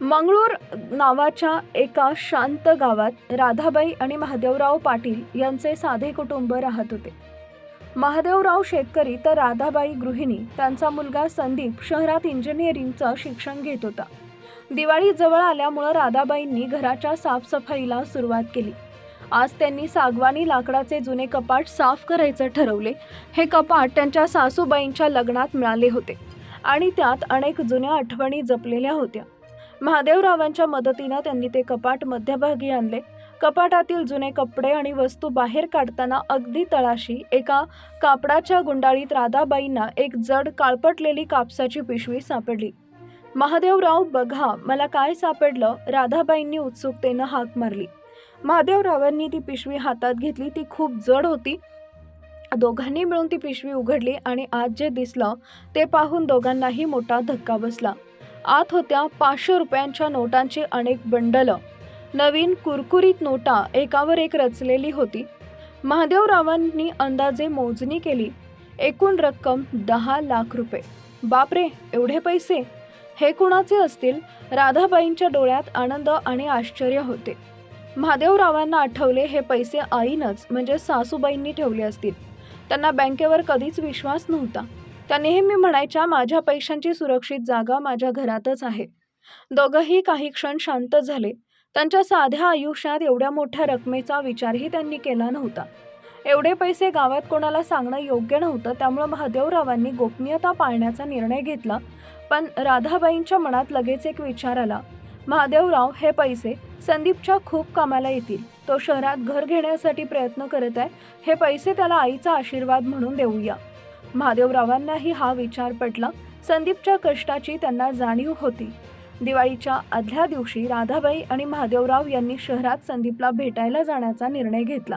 मंगळूर नावाच्या एका शांत गावात राधाबाई आणि महादेवराव पाटील यांचे साधे कुटुंब राहत होते. महादेवराव शेतकरी तर राधाबाई गृहिणी त्यांचा मुलगा संदीप शहरात इंजिनिअरिंगचं शिक्षण घेत होता. दिवाळी जवळ आल्यामुळं राधाबाईंनी घराच्या साफसफाईला सुरुवात केली. आज त्यांनी सागवानी लाकडाचे जुने कपाट साफ करायचं ठरवले. हे कपाट त्यांच्या सासूबाईंच्या लग्नात मिळाले होते आणि त्यात अनेक जुन्या आठवणी जपलेल्या होत्या. महादेवरावांच्या मदतीनं त्यांनी ते कपाट मध्यभागी आणले. कपाटातील जुने कपडे आणि वस्तू बाहेर काढताना अगदी तळाशी एका कापडाच्या गुंडाळीत राधाबाईंना एक जड काळपटलेली कापसाची पिशवी सापडली. महादेवराव बघा मला काय सापडलं? राधाबाईंनी उत्सुकतेनं हाक मारली. महादेवरावांनी ती पिशवी हातात घेतली ती खूप जड होती. दोघांनी मिळून ती पिशवी उघडली आणि आज जे दिसलं ते पाहून दोघांनाही मोठा धक्का बसला. आत होत्या पाचशे रुपयांच्या नोटांची अनेक बंडलं. नवीन कुरकुरीत नोटा एकावर एक रचलेली होती. महादेवरावांनी अंदाजे मोजणी केली. एकूण रक्कम दहा लाख रुपये. बापरे एवढे पैसे? हे कुणाचे असतील? राधाबाईंच्या डोळ्यात आनंद आणि आश्चर्य होते. महादेवरावांना आठवले हे पैसे आईनच म्हणजे सासूबाईंनी ठेवले असतील. त्यांना बँकेवर कधीच विश्वास नव्हता. त्या नेहमी म्हणायच्या माझ्या पैशांची सुरक्षित जागा माझ्या घरातच आहे. दोघंही काही क्षण शांत झाले. त्यांच्या साध्या आयुष्यात एवढ्या मोठ्या रकमेचा विचारही त्यांनी केला नव्हता. एवढे पैसे गावात कोणाला सांगणं योग्य नव्हतं त्यामुळं महादेवरावांनी गोपनीयता पाळण्याचा निर्णय घेतला. पण राधाबाईंच्या मनात लगेच एक विचार आला. महादेवराव हे पैसे संदीपच्या खूप कामाला येतील. तो शहरात घर घेण्यासाठी प्रयत्न करत आहे. हे पैसे त्याला आईचा आशीर्वाद म्हणून देऊया. महादेवरावांनाही हा विचार पटला. संदीपच्या कष्टाची त्यांना जाणीव होती. दिवाळीच्या आदल्या दिवशी राधाबाई आणि महादेवराव यांनी शहरात संदीपला भेटायला जाण्याचा निर्णय घेतला.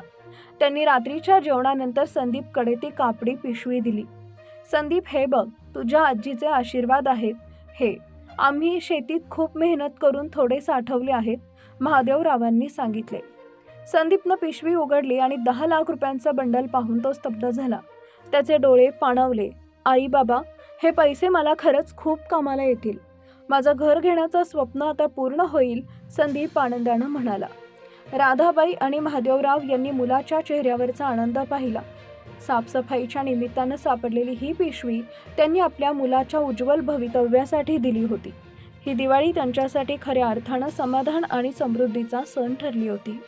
त्यांनी रात्रीच्या जेवणानंतर संदीपकडे ती कापडी पिशवी दिली. संदीप हे बघ तुझ्या आजीचे आशीर्वाद आहेत. हे आम्ही शेतीत खूप मेहनत करून थोडे साठवले आहेत महादेवरावांनी सांगितले. संदीपनं पिशवी उघडली आणि दहा लाख रुपयांचा बंडल पाहून तो स्तब्ध झाला. त्याचे डोळे पाणवले. आई बाबा हे पैसे मला खरंच खूप कामाला येतील. माझं घर घेण्याचं स्वप्न आता पूर्ण होईल संदीप आनंदानं म्हणाला. राधाबाई आणि महादेवराव यांनी मुलाच्या चेहऱ्यावरचा आनंद पाहिला. साफसफाईच्या निमित्तानं सापडलेली ही पिशवी त्यांनी आपल्या मुलाच्या उज्ज्वल भवितव्यासाठी दिली होती. ही दिवाळी त्यांच्यासाठी खऱ्या अर्थानं समाधान आणि समृद्धीचा सण ठरली होती.